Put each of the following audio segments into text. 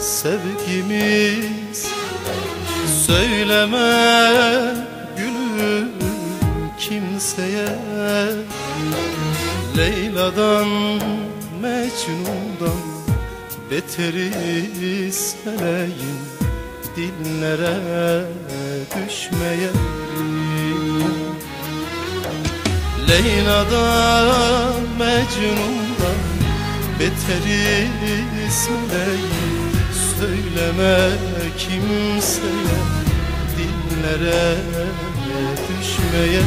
sevgimiz. Söyleme gülüm kimseye. Leyla'dan Mecnun'dan Beteriz meleğin dillere düşmeyelim Leyla'dan Mecnun'dan Beteriz meleğin Söyleme kimseye dillere düşmeyelim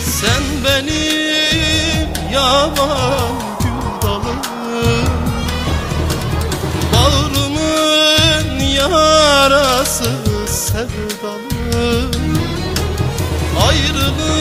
Sen benim yaban gül dalım Bağrımın yarası sevdalım Ayrılık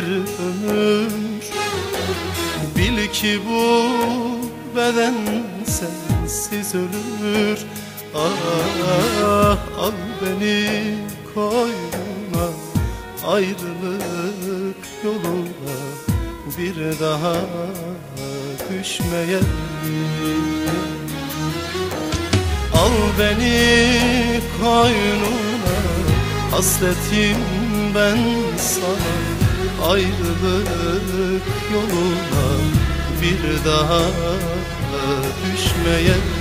bir ömür. Bil ki bu beden sensiz ölür. Ah al beni koynuna Ayrılık yoluna bir daha düşmeyelim. Al beni koynuna Hasretim ben sana Ayrılık yoluna Bir daha düşmeyelim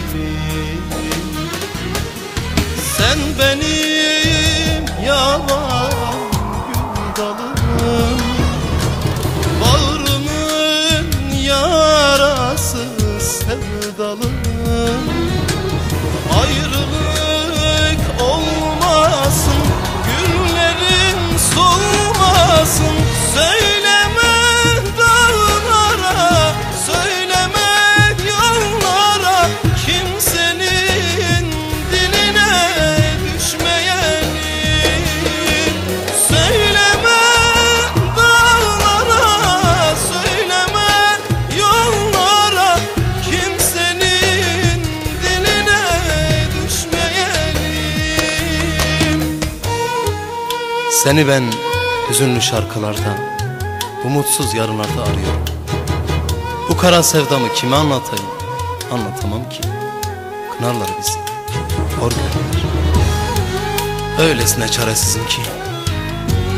Sen benim yalan gül dalım Bağrımın yarası sevdalım Seni ben hüzünlü şarkılarda, bu mutsuz yarınlarda arıyorum. Bu kara sevdamı kime anlatayım? Anlatamam ki. Kınarlar bizi, hor görürler. Öylesine çaresizim ki.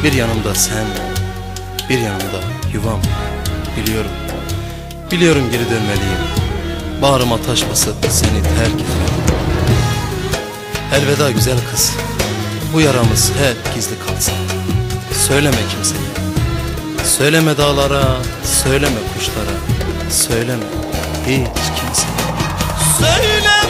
Bir yanımda sen, bir yanımda yuvam. Biliyorum, biliyorum geri dönmeliyim. Bağrıma taş basıp seni terk etmeliyim. Elveda güzel kız. Bu yaramız hep gizli kalsın. Söyleme kimseye. Söyleme dağlara, söyleme kuşlara. Söyleme hiç kimseye. Söyleme